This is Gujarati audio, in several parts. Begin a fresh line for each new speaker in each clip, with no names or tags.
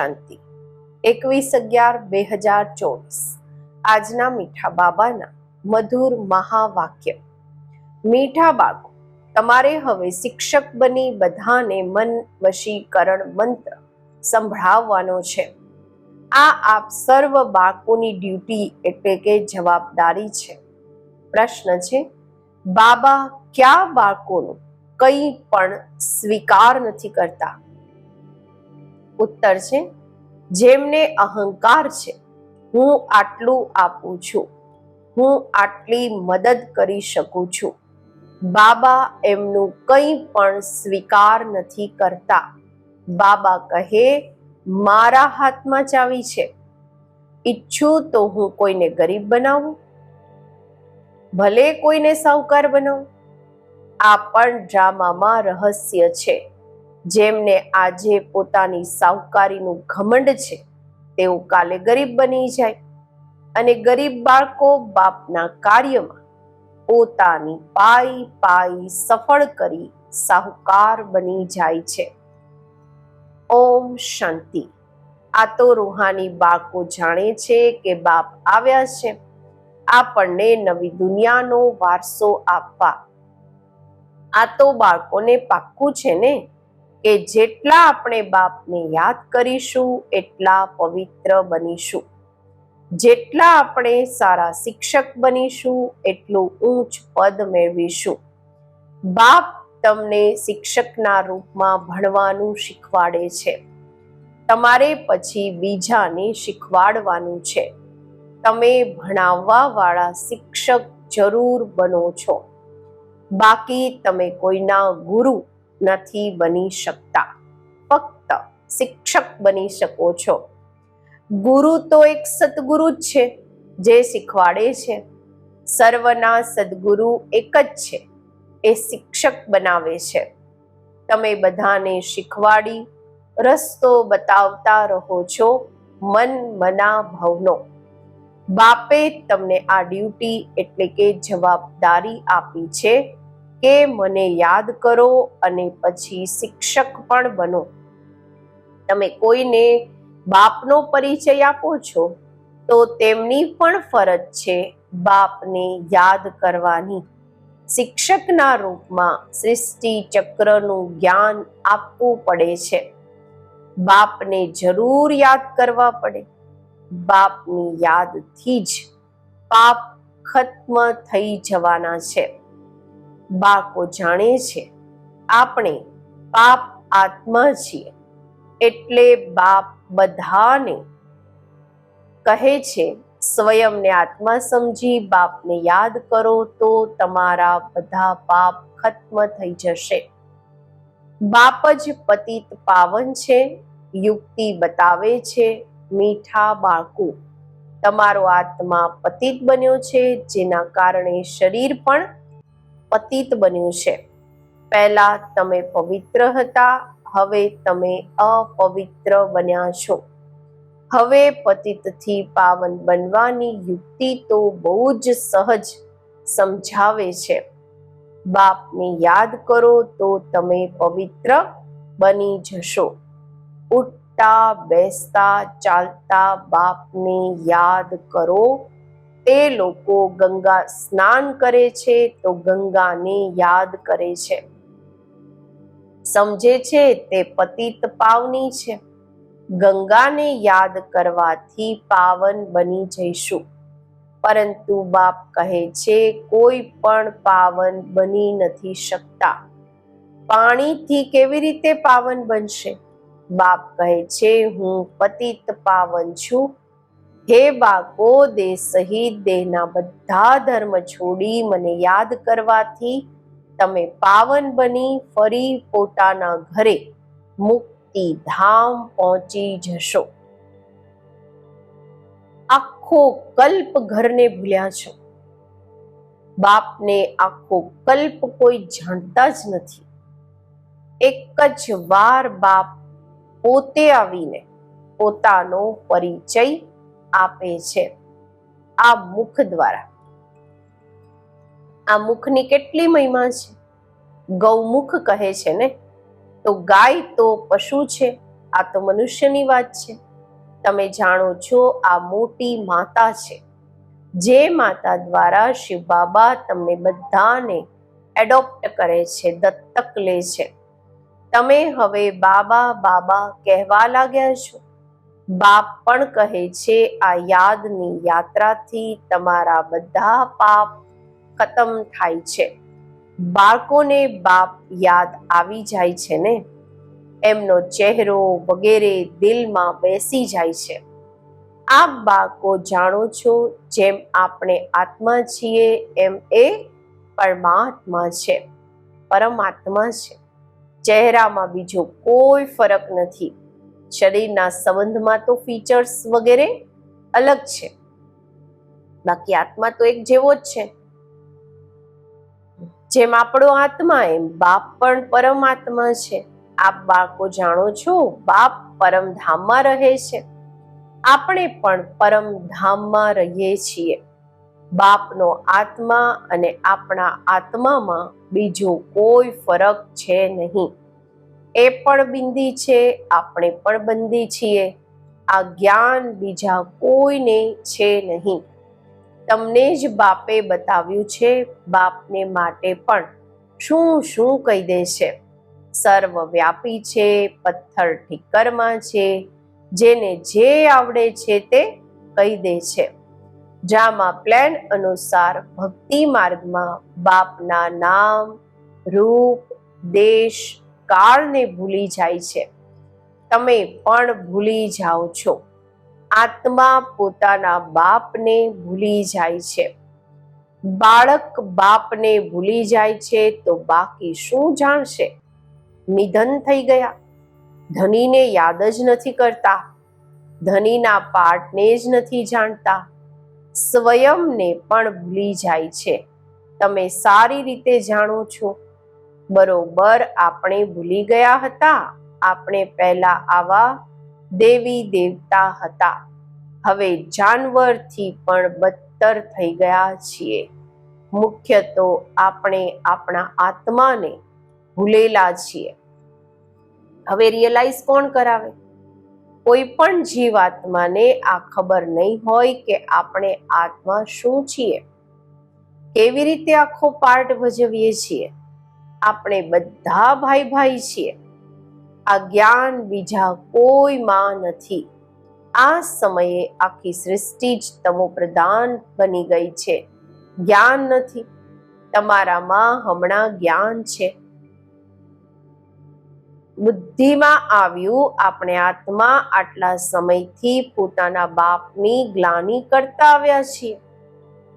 શાંતિ. એકવીસ અગિયાર, બે હજાર ચોવીસ. આજના મીઠા બાબાના મધુર મહાવાક્ય. મીઠા બાળકો, તમારે હવે શિક્ષક બની બધાને મન વશીકરણ મંત્ર સંભળાવવાનો છે. આ આપ સર્વ બાળકોની ડ્યુટી એટલે કે જવાબદારી છે. પ્રશ્ન છે, બાબા, કયા બાળકોનું કંઈ પણ સ્વીકાર નથી કરતા? ઉત્તર છે, જેમને અહંકાર છે. હું આટલું આપું છું. હું આટલી મદદ કરી શકું છું. બાબા એમનું કંઈ પણ સ્વીકાર નથી કરતા. બાબા કહે, મારા હાથમાં ચાવી છે. ઈચ્છું તો હું કોઈને ગરીબ બનાવું. ભલે કોઈને સાહુકાર બનાવું. આ પણ ડ્રામામાં રહસ્ય છે. જેમને આજે પોતાની સાહુકારીનું ઘમંડ છે, તેઓ કાલે ગરીબ બની જાય અને ગરીબ બાળકો બાપના કાર્યમાં પોતાની પાઈ પાઈ સફળ કરી સાહુકાર બની જાય છે. ઓમ શાંતિ. આ તો રૂહાની બાળકો જાણે છે કે બાપ આવ્યા છે. આપણને નવી દુનિયાનો વારસો આપવા. આ તો બાળકોને પાક્કું છે ને? કે જેટલા આપણે બાપને યાદ કરીશું, એટલા પવિત્ર બનીશું. જેટલા આપણે સારા શિક્ષક બનીશું, એટલું ઊંચ પદ મેળવીશું. બાપ તમને શિક્ષકના રૂપમાં ભણવાનું શીખવાડે છે. તમારે પછી બીજાને શીખવાડવાનું છે. તમે ભણાવવા વાળા શિક્ષક જરૂર બનો છો. બાકી તમે કોઈના ગુરુ નથી બની શકતા. ફક્ત શિક્ષક બની શકો છો. ગુરુ તો એક સદગુરુ જ છે, જે શીખવાડે છે. સર્વના સદગુરુ એક જ છે, એ શિક્ષક બનાવે છે. તમે બધાને શીખવાડી, રસ્તો બતાવતા રહો છો, મન મના ભવનો. બાપે તમને આ ડ્યુટી એટલે કે જવાબદારી આપી છે. કે મને યાદ કરો અને પછી શિક્ષક પણ બનો. તમે કોઈને બાપનો પરિચય આપો છો, તો તેમની પણ ફરજ છે બાપને યાદ કરવાની. શિક્ષકના રૂપમાં સૃષ્ટિ ચક્રનું જ્ઞાન આપવું પડે છે. બાપને જરૂર યાદ કરવા પડે. બાપની યાદથી જ પાપ ખત્મ થઈ જવાના છે. બાળકો જાણે છે, આપણે પાપ આત્મા છીએ. એટલે બાપ બધાને કહે છે, સ્વયંને આત્મા સમજી, બાપને યાદ કરો તો તમારા બધા પાપ ખત્મ થઈ જશે. બાપ જ પતિત પાવન છે, યુક્તિ બતાવે છે, મીઠા બાળકો. તમારો આત્મા પતિત બન્યો છે, જેના કારણે શરીર પણ પતિત બન્યું છે. પહેલા તમે પવિત્ર હતા, હવે તમે અપવિત્ર બન્યા છો. હવે પતિતથી પાવન બનવાની યુક્તિ તો બહુ જ સહજ સમજાવે છે. બાપને યાદ કરો તો તમે પવિત્ર બની જશો. ઉઠતા, બેસતા, ચાલતા બાપને યાદ કરો તે લોકો ગંગા સ્નાન કરે છે તો ગંગાને યાદ કરે છે. સમજે છે તે પતિત પાવની છે. ગંગાને યાદ કરવાથી પાવન બની જઈશું. પરંતુ બાપ કહે છે કોઈ પણ પાવન બની નથી શકતા. પાણીથી કેવી રીતે પાવન બનશે? બાપ કહે છે હું પતિત પાવન છું હે બાકો દેહ સહિત દેહના બધા ધર્મ છોડી મને યાદ કરવાથી તમે પાવન બની, ફરી પોતાના ઘરે મુક્તિ ધામ પહોંચી જશો. આખો કલ્પ ઘરને ભૂલ્યા છો. બાપને આખો કલ્પ કોઈ જાણતા જ નથી. એક જ વાર બાપ પોતે આવીને પોતાનો પરિચય આપે છે. આ મુખ દ્વારા. આ મુખની કેટલી મહિમા છે? ગૌમુખ કહે છે ને? તો ગાય તો પશુ છે, આ તો મનુષ્યની વાત છે. તમે જાણો છો આ મોટી માતા છે. જે માતા દ્વારા શિવ બાબા તમને બધાને એડોપ્ટ કરે છે, દત્તક લે છે. તમે હવે બાબા બાબા કહેવા લાગ્યા છો? બાપ પણ કહે છે, આ યાદની યાત્રાથી તમારા બધા પાપ ખતમ થાય છે. બાળકોને બાપ યાદ આવી જાય છે ને? એમનો ચહેરો વગેરે દિલમાં બેસી જાય છે. આપ બાળકો જાણો છો, જેમ આપણે આત્મા છીએ, એમ એ પરમાત્મા છે. પરમાત્મા છે. ચહેરામાં બીજો કોઈ ફરક નથી. શરીરના સંબંધમાં તો ફીચર્સ વગેરે અલગ છે. બાકી આત્મા તો એક જેવો જ છે. જેમ આપણો આત્મા એમ, બાપ પણ પરમાત્મા છે. આપ બાળકો જાણો છો, બાપ પરમધામમાં રહે છે. આપણે પણ પરમધામમાં રહીએ છીએ. બાપનો આત્મા અને આપણા આત્મામાં બીજો કોઈ ફરક છે નહીં. એ પણ બિંદી છે, આપણે પણ બંદી છીએ. આ જ્ઞાન બીજા કોઈને છે નહીં. તમને જ બાપે બતાવ્યું છે, બાપને માટે પણ. શું શું કહી દે છે સર્વવ્યાપી છે, પથ્થર ઠીકરમાં છે. જેને જે આવડે છે તે કહી દે છે જામાં પ્લેન અનુસાર ભક્તિ માર્ગમાં બાપના નામ, રૂપ, દેશ કાળને ભૂલી જાય છે. તમે પણ ભૂલી જાઓ છો. આત્મા પોતાના બાપને ભૂલી જાય છે. બાળક બાપને ભૂલી જાય છે તો બાકી શું જાણશે? નિધન થઈ ગયા. ધનીને યાદ જ નથી કરતા. ધનીના પાઠને જ નથી જાણતા. સ્વયંને પણ ભૂલી જાય છે. તમે સારી રીતે જાણો છો. બરોબર આપણે ભૂલી ગયા હતા. આપણે પહેલા આવા દેવી દેવતા હતા. હવે જાનવરથી પણ બદતર થઈ ગયા છીએ. મુખ્ય તો આપણે આપણા આત્માને ભૂલેલા છીએ. હવે રિયલાઇઝ કોણ કરાવે? કોઈ પણ જીવાત્માને આ ખબર નહીં હોય કે આપણે આત્મા શું છીએ. કેવી રીતે આખો પાર્ટ ભજવીએ છીએ? આપણે બધા ભાઈ ભાઈ છીએ. આ જ્ઞાન બીજા કોઈમાં નથી. આ સમયે આખી સૃષ્ટિ જ તમો પ્રધાન બની ગઈ છે. જ્ઞાન નથી. તમારામાં હમણાં જ્ઞાન છે. બુદ્ધિમાં આવ્યું આપણે આત્મા આટલા સમયથી પોતાના બાપની ગ્લાની કરતા આવ્યા છીએ.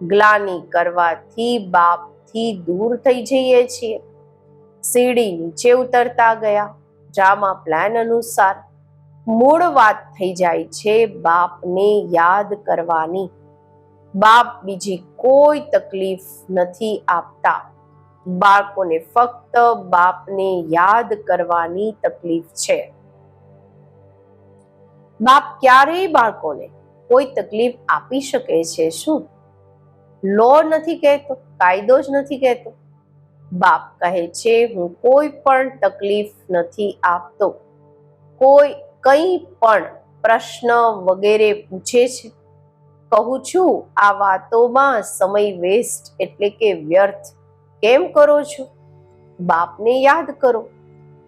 ગ્લાની કરવાથી બાપથી દૂર થઈ જઈએ છીએ. સીડી નીચે ઉતરતા ગયા. જામાં પ્લાન અનુસાર મૂળ વાત થઈ જાય છે બાપને યાદ કરવાની. બાપ બીજી કોઈ તકલીફ નથી આપતા. બાળકોને ફક્ત બાપને યાદ કરવાની તકલીફ છે. બાપ ક્યારેય બાળકોને કોઈ તકલીફ આપી શકે છે શું? લો નથી કહેતો, કાયદો જ નથી કહેતો. બાપ કહે છે, હું કોઈ પણ તકલીફ નથી આપતો. કોઈ કંઈ પણ પ્રશ્ન વગેરે પૂછે છે? કહું છું, આ વાતોમાં સમય વેસ્ટ એટલે કે વ્યર્થ. કેમ કરો છો? બાપને યાદ કરો.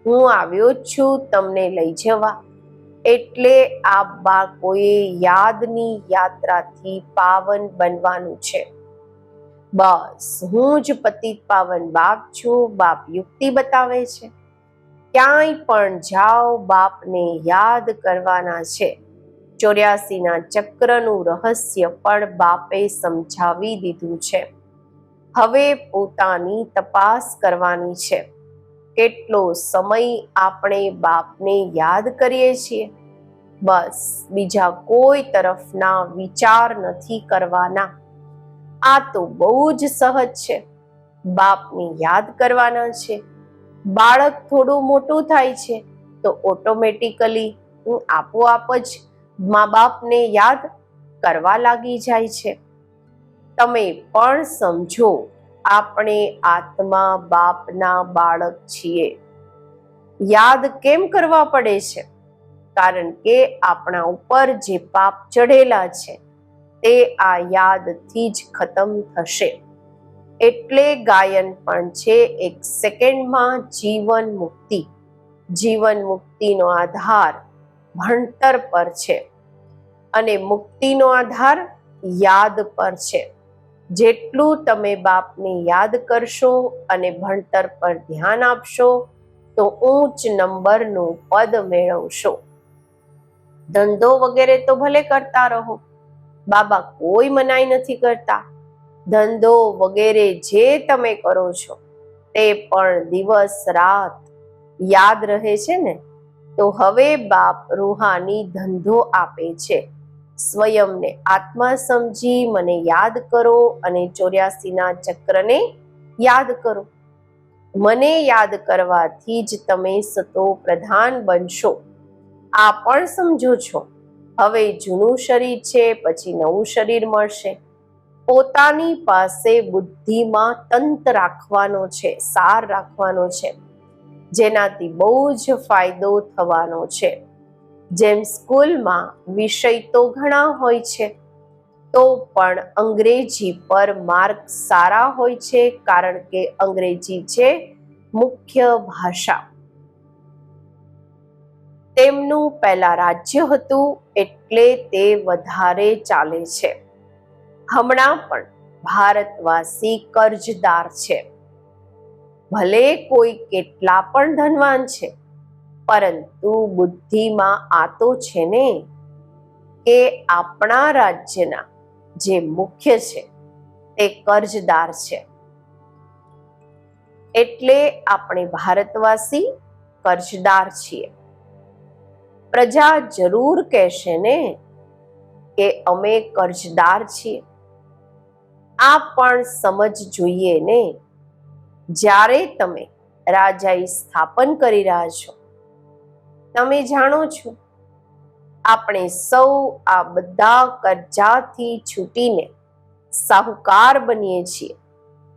હું આવ્યો જ છું તમને લઈ જવા. એટલે આ બાળકોએ યાદની યાત્રાથી પાવન બનવાનું છે. બસ, હું જ પતિત પાવન બાપ છું, બાપ યુક્તિ બતાવે છે. ક્યાંય પણ જાઓ, બાપને યાદ કરવાના છે. ચોર્યાસીના ચક્રનું રહસ્ય પણ બાપે સમજાવી દીધું છે. હવે પોતાની તપાસ કરવાની છે. કેટલો સમય આપણે બાપને યાદ કરીએ છીએ? બસ, બીજા કોઈ તરફના વિચાર નથી કરવાના. આ તો બહુ જ સહજ છે. બાપને યાદ કરવાના છે. બાળક થોડું મોટું થાય છે, તો ઓટોમેટિકલી હું આપોઆપ જ મા બાપને યાદ કરવા લાગી જાય છે. તમે પણ સમજો, આપણે આત્મા બાપના બાળક છીએ. યાદ કેમ કરવા પડે છે? કારણ કે આપણા ઉપર જે પાપ ચઢેલા છે તે આ યાદથી જ ખતમ થશે. એટલે ગાયન પણ છે એક સેકન્ડમાં જીવન મુક્તિ. જીવન મુક્તિનો આધાર ભણતર પર છે. અને મુક્તિનો આધાર યાદ પર છે. જેટલું તમે બાપને યાદ કરશો અને ભણતર પર ધ્યાન આપશો, તો ઊંચ નંબરનું પદ મેળવશો. ધંધો વગેરે તો ભલે કરતા રહો બાબા કોઈ મનાઈ નથી કરતા. ધંધો વગેરે જે તમે કરો છો, તે પણ દિવસ રાત યાદ રહે છે ને? તો હવે બાપ રૂહાની ધંધો આપે છે. સ્વયંને આત્મા સમજી મને યાદ કરો અને ચોર્યાસીના ચક્રને યાદ કરો. મને યાદ કરવાથી જ તમે સતો પ્રધાન બનશો. આ પણ સમજો છો. હવે જૂનું શરીર છે, પછી નવું શરીર મળશે. પોતાની પાસે બુદ્ધિમાં તંત રાખવાનો છે, સાર રાખવાનો છે. જેનાથી બહુ જ ફાયદો થવાનો છે. જેમ સ્કૂલમાં વિષય તો ઘણા હોય છે, તો પણ અંગ્રેજી પર માર્ક સારા હોય છે, કારણ કે અંગ્રેજી છે મુખ્ય ભાષા. તેમનું પહેલા રાજ્ય હતું એટલે તે વધારે ચાલે છે. હમણાં પણ ભારતવાસી કર્જદાર છે. ભલે કોઈ કેટલા પણ ધનવાન છે, પરંતુ બુદ્ધિમાં આ તો છે ને કે આપણા રાજ્યના જે મુખ્ય છે, તે કર્જદાર છે. એટલે આપણે ભારતવાસી કર્જદાર છીએ. પ્રજા જરૂર કહેશે ને કે અમે કર્જદાર છીએ. આ પણ સમજ જોઈએ ને. જ્યારે તમે રાજાઈ સ્થાપન કરી રહ્યા છો, તમે જાણો છો, આપણે સૌ આ બધા કરજાથી છૂટીને સાહુકાર બનીએ છીએ.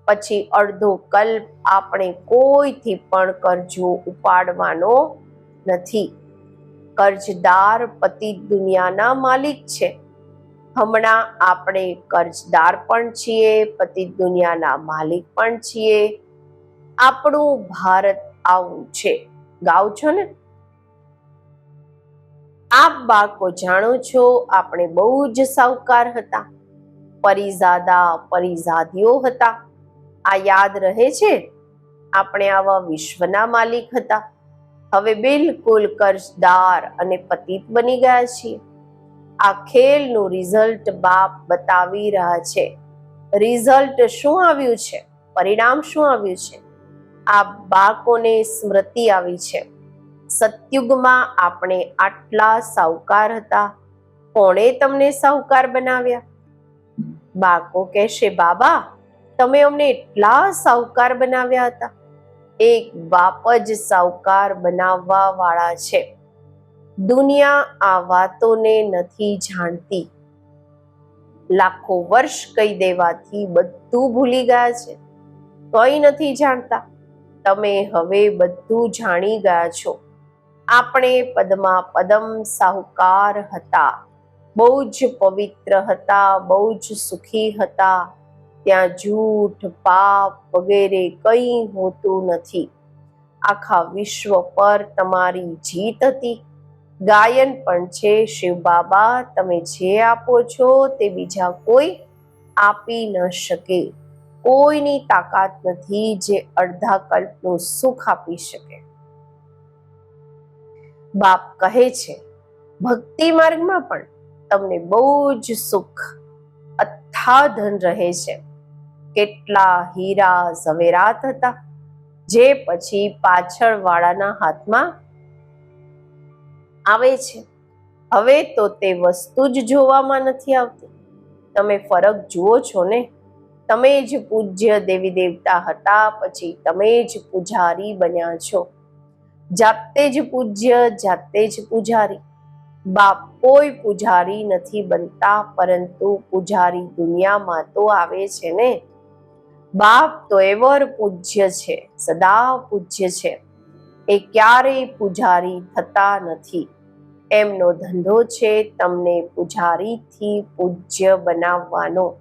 પછી અડધો કલ્પ આપણે કોઈથી પણ કરજો ઉપાડવાનો નથી. કર્જદાર પતિ દુનિયાના માલિક છે. હમણાં આપણે કર્જદાર પણ છીએ, પતિ દુનિયાના માલિક પણ છીએ. આપણું ભારત આવું છે. ગાવ છો ને? આપ બાળકો જાણો છો, આપણે બહુ જ સાવકાર હતા. પરિઝાદા પરિઝાદીઓ હતા. આ યાદ રહે છે? આપણે આવા વિશ્વના માલિક હતા. હવે બિલકુલ કર્જદાર અને પતિત બની ગયા છીએ. આ ખેલનું રિઝલ્ટ બાપ બતાવી રહ્યા છે. રિઝલ્ટ શું આવ્યું છે? પરિણામ શું આવ્યું છે? આ બાળકોને સ્મૃતિ આવી છે. સતયુગમાં આપણે આટલા સાવકાર હતા. કોણે તમને સાવકાર બનાવ્યા? બાળકો કહેશે, બાબા, તમે અમને એટલા સાવકાર બનાવ્યા હતા. એક બાપ જ સાવકાર બનાવવા વાળા છે. દુનિયા આ વાતોને નથી જાણતી. લાખો વર્ષ કહી દેવાથી બધું ભૂલી ગયા છે. તોય નથી જાણતા. તમે હવે બધું જાણી ગયા છો. આપણે પદમાં પદમ સાહુકાર હતા. બહુ જ પવિત્ર હતા, બહુ જ સુખી હતા. ત્યાં જૂઠ, પાપ વગેરે કંઈ હોતું નથી. આખા વિશ્વ પર તમારી જીત હતી. ગાયન પણ છે, શિવ બાબા, તમે જે આપો છો તે બીજા કોઈ આપી ન શકે. કોઈની તાકાત નથી જે અડધા કલ્પનું સુખ આપી શકે. બાપ કહે છે, ભક્તિ માર્ગમાં પણ તમને બહુ જ સુખ અથા ધન રહે છે. કેટલા હીરા ઝવેરાત હતા? જે પછી પાછળ વાળાના હાથમાં આવે છે. હવે તો તે વસ્તુ જ જોવામાં નથી આવતી. તમે ફરક જુઓ છો ને? તમે જ પૂજ્ય દેવી દેવતા હતા, પછી તમે જ પૂજારી બન્યા છો. જાતે જ પૂજ્ય, જાતે જ પૂજારી. બાપ કોઈ પૂજારી નથી બનતા, પરંતુ પૂજારી દુનિયામાં તો આવે છે ને? બાપ તો એવર પૂજ્ય છે, સદા પૂજ્ય છે. એ ક્યારેય પૂજારી થતા નથી. એમનો ધંધો છે તમને પૂજારીથી પૂજ્ય બનાવવાનો.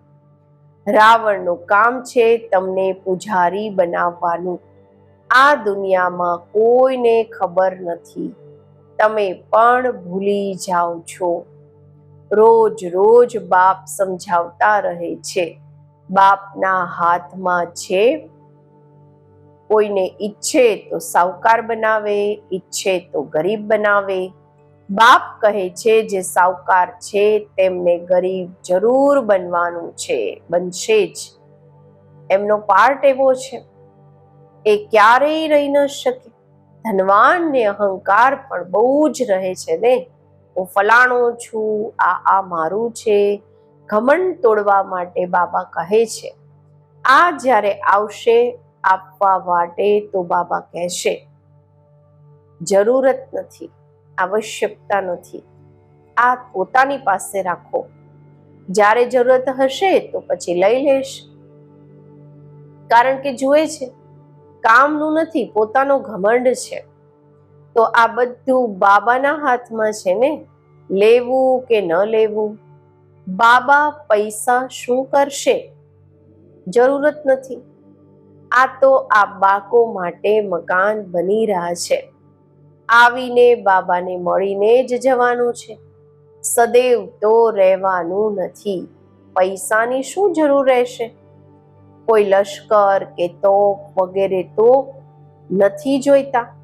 રાવણનું કામ છે તમને પૂજારી બનાવવાનું. આ દુનિયામાં કોઈને ખબર નથી. તમે પણ ભૂલી જાઓ છો. રોજ રોજ બાપ સમજાવતા રહે છે. બાપના હાથમાં છે. કોઈને ઈચ્છે તો સાવકાર બનાવે, ઈચ્છે તો ગરીબ બનાવે. બાપ કહે છે જે સાવકાર છે તેમને ગરીબ જરૂર બનવાનું છે, બનશે જ. એમનો પાર્ટ એવો છે. એ ક્યારેય રહી ન શકે. ધનવાન ને અહંકાર પણ બહુ જ રહે છે ને. હું ફલાણો છું, આ આ મારું છે. ઘમંડ તોડવા માટે બાબા કહે છે, આ જ્યારે આવશે આપવા માટે તો બાબા કહેશે, જરૂરત નથી, આવશ્યકતા નથી, આ પોતાની પાસે રાખો, જ્યારે જરૂરત હશે તો પછી લઈ લેશ. કારણ કે જુએ છે, કામનું નથી, પોતાનો ઘમંડ છે. તો આ બધું બાબાના હાથમાં છે ને? લેવું કે ન લેવું? બાબા પૈસા શું કરશે? જરૂરત નથી. આ તો આ બાકો માટે મકાન બની રહ્યા છે. આવીને બાબાને મળીને જ જવાનું છે. સદૈવ તો રહેવાનું નથી. પૈસાની શું જરૂર રહેશે? કોઈ લશ્કર કે તોપ વગેરે તો નથી જોઈતા.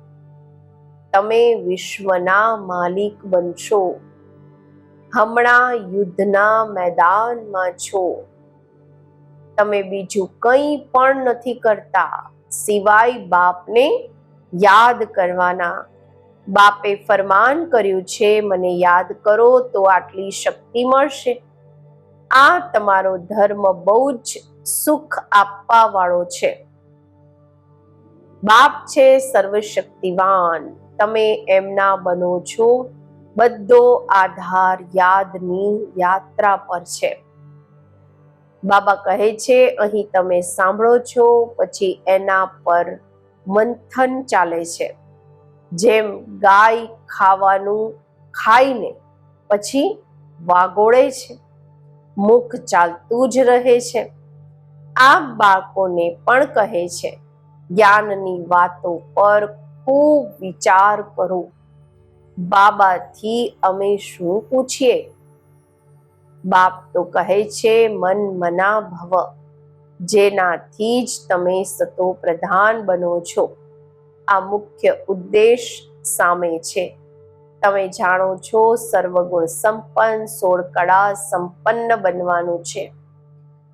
તમે વિશ્વના માલિક બનશો. હમણાં યુદ્ધના મેદાનમાં છો. તમે બીજું કંઈ પણ નથી કરતા. સિવાય બાપને યાદ કરવાના. બાપે ફરમાન કર્યું છે, મને યાદ કરો તો આટલી શક્તિ મળશે. આ તમારો ધર્મ બહુ જ સુખ આપવા વાળો છે. બાપ છે સર્વશક્તિવાન. તમે એમના બનો છો બધો આધાર યાદની યાત્રા પર છે. બાબા કહે છે, અહીં તમે સાંભળો છો, પછી એના પર મંથન ચાલે છે. જેમ ગાય ખાવાનું ખાઈને પછી વાગોળે છે. મુખ ચાલતું જ રહે છે. આ બાળકોને પણ કહે છે, જ્ઞાનની વાતો પર ખૂબ વિચાર કરો. બાબાથી અમે શું પૂછીએ? બાપ તો કહે છે, મન મના ભવ જેનાથી જ તમે સતો પ્રધાન બનો છો. આ મુખ્ય ઉદ્દેશ સામે છે. તમે જાણો છો, સર્વગુણ સંપન્ન, સોળ કળા સંપન્ન બનવાનું છે.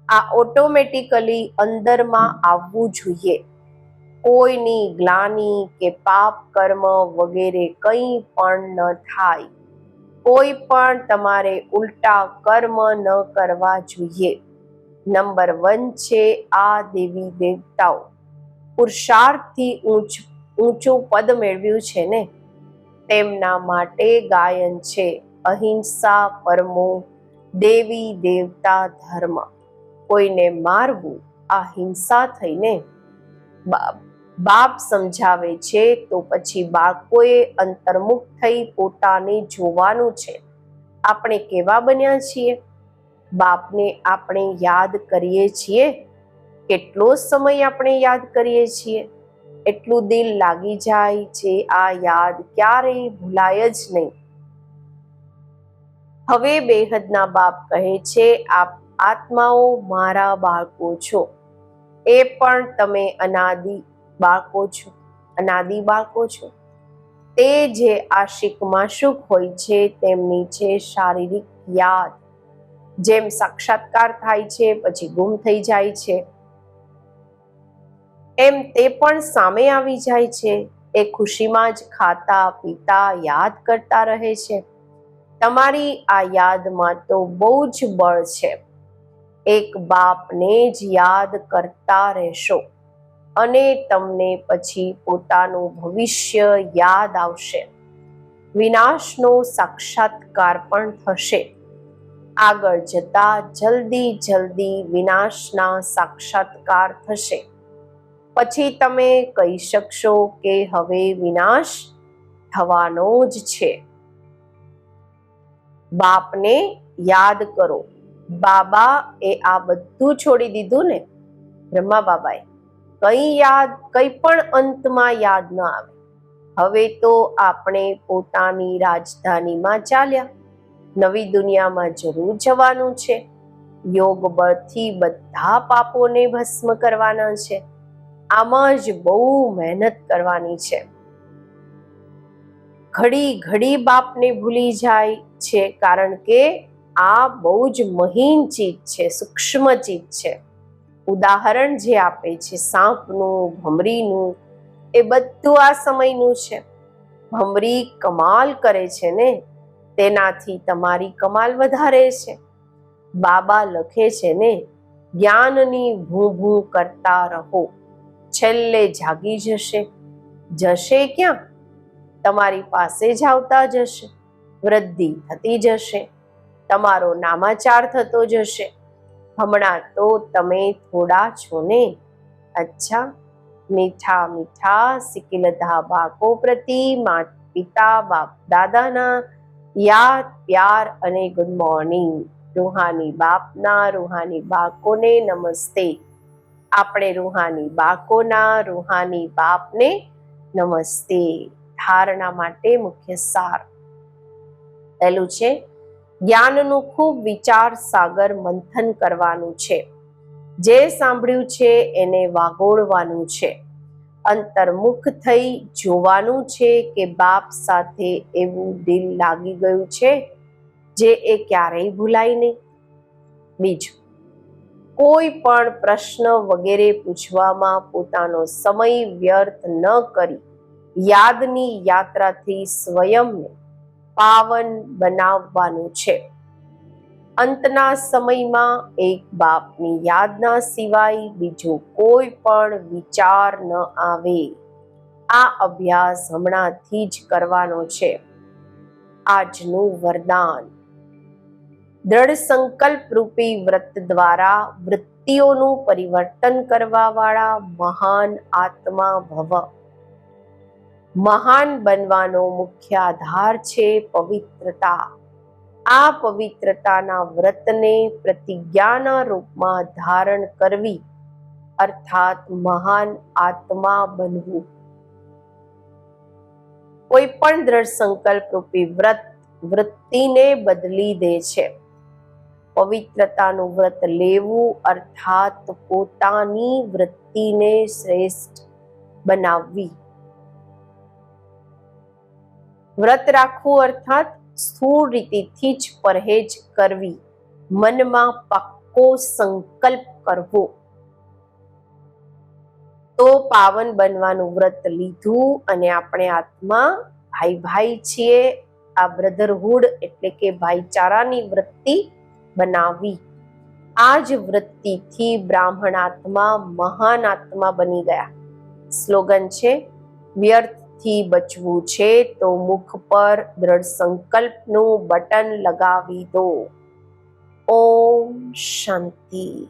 આ ઓટોમેટિકલી અંદરમાં આવવું જોઈએ. કોઈની ગ્લાની કે પાપ કર્મ વગેરે કંઈ પણ ન થાય. કોઈ પણ તમારે ઉલટા કર્મ ન કરવા જોઈએ. નંબર વન છે આ દેવી દેવતાઓ. પુરુષાર્થથી ઊંચ, ઊંચું પદ મેળવ્યું છે ને? તેમના માટે ગાયન છે અહિંસા પરમો દેવી દેવતા ધર્મ. કોઈને મારવું આ હિંસા થઈને સમજાવે છે, તો પછી બાળકોએ અંતર્મુખ થઈ પોતાને જોવાનું છે. આપણે કેવા બન્યા છીએ? બાપને આપણે યાદ કરીએ છીએ? કેટલો સમય આપણે યાદ કરીએ છીએ? એટલું દિલ લાગી જાય છે, આ યાદ ક્યારેય ભૂલાય જ નહીં. હવે બેહદના બાપ કહે છે, આપ આત્માઓ મારા બાળકો છો. એ પણ તમે અનાદિ બાળકો છો, અનાદિ બાળકો છો. તે જે આશિકમાં સુખ હોય છે, તેમની છે શારીરિક યાદ. જેમ સાક્ષાત્કાર થાય છે, પછી ગુમ થઈ જાય છે. એમ તે પણ સામે આવી જાય છે, એ ખુશીમાં જ ખાતા પીતા યાદ કરતા રહે છે. તમારી આ યાદમાં તો બહુ જ બળ છે. એક બાપને જ યાદ કરતા રહેશો. અને તમને પછી પોતાનું ભવિષ્ય યાદ આવશે. વિનાશનો સાક્ષાત્કાર પણ થશે. આગળ જતા જલ્દી જલ્દી વિનાશના સાક્ષાત્કાર થશે. પછી તમે કહી શકશો કે હવે વિનાશ થવાનો જ છે. બાપને યાદ કરો. બાબા એ આ બધું છોડી દીધું ને? બ્રહ્મા બાબાએ કઈ યાદ, કઈ પણ અંતમાં યાદ ન આવે. હવે તો આપણે પોતાની રાજધાનીમાં ચાલ્યા. નવી દુનિયામાં જરૂર જવાનું છે. યોગ બળથી બધા પાપોને ભસ્મ કરવાના છે. આમાં જ બહુ મહેનત કરવાની છે. ઘડી ઘડી બાપને ભૂલી જાય છે કારણ કે આ બહુ જ મહીન ચીજ છે, સૂક્ષ્મ ચીજ છે. ઉદાહરણ જે આપે છે, સાપનું, ભમરીનું, એ બધું આ સમયનું છે. ભમરી કમાલ કરે છે ને, તેનાથી તમારી કમાલ વધારે છે. બાબા લખે છે ને, જ્ઞાનની ભૂ ભૂ કરતા રહો. છેલ્લે જાગી જશે. જશે ક્યાં? તમારી પાસે જ આવતા જશે. વૃદ્ધિ થતી જશે. તમારો નામાચાર થતો જશે. હમણાં તો તમે થોડા છો ને? અચ્છા. મીઠા મીઠા, સિકિલધા બાકો પ્રતિ માત પિતા, બાપ, દાદાના, યાદ, પ્યાર અને ગુડ મોર્નિંગ રૂહાની બાપના, રૂહાની બાકોને નમસ્તે. આપણે રૂહાની બાકોના રૂહાની બાપને નમસ્તે. ધારણા માટે મુખ્ય સાર. પહેલું છે જ્ઞાનનું ખૂબ વિચાર સાગર મંથન કરવાનું છે. જે સાંભળ્યું છે એને વાગોળવાનું છે. અંતર્મુખ થઈ જોવાનું છે કે બાપ સાથે એવું દિલ લાગી ગયું છે જે એ ક્યારેય ભૂલાય નહીં. બીજું, કોઈ પણ પ્રશ્ન વગેરે પૂછવામાં પોતાનો સમય વ્યર્થ ન કરી યાદની યાત્રાથી સ્વયંને પાવન બનાવવાનું છે. અંતના સમયમાં એક બાપની યાદના સિવાય બીજો કોઈ પણ વિચાર ન આવે. આ અભ્યાસ હમણાંથી જ કરવાનો છે. આજનું વરદાન. દ્રઢ સંકલ્પ રૂપી વ્રત દ્વારા વૃત્તિઓનું પરિવર્તન કરવાવાળા મહાન આત્મા ભવ. મહાન બનવાનો મુખ્ય આધાર છે પવિત્રતા. આ પવિત્રતાના વ્રતને પ્રતિજ્ઞાના રૂપમાં ધારણ કરવી, અર્થાત મહાન આત્મા બનવું. કોઈ પણ દ્રઢ સંકલ્પ રૂપી વ્રત વૃત્તિને બદલી દે છે. પવિત્રતાનું વ્રત લેવું અર્થાત પોતાની વૃત્તિને શ્રેષ્ઠ બનાવવી. વ્રત રાખવું અર્થાત સ્થૂળ રીતિથી જ પરહેજ કરવી. મનમાં પક્કો સંકલ્પ કરવો. તો પાવન બનવાનું વ્રત લીધું અને આપણે આત્મા ભાઈ ભાઈ છીએ. આ બ્રધરહુડ એટલે કે ભાઈચારાની વૃત્તિ બનાવી. આ જ વૃત્તિથી બ્રાહ્મણ આત્મા મહાન આત્મા બની ગયા. સ્લોગન છે વ્યર્થથી બચવું છે તો મુખ પર દ્રઢ સંકલ્પનું બટન લગાવી દો. ઓમ શાંતિ.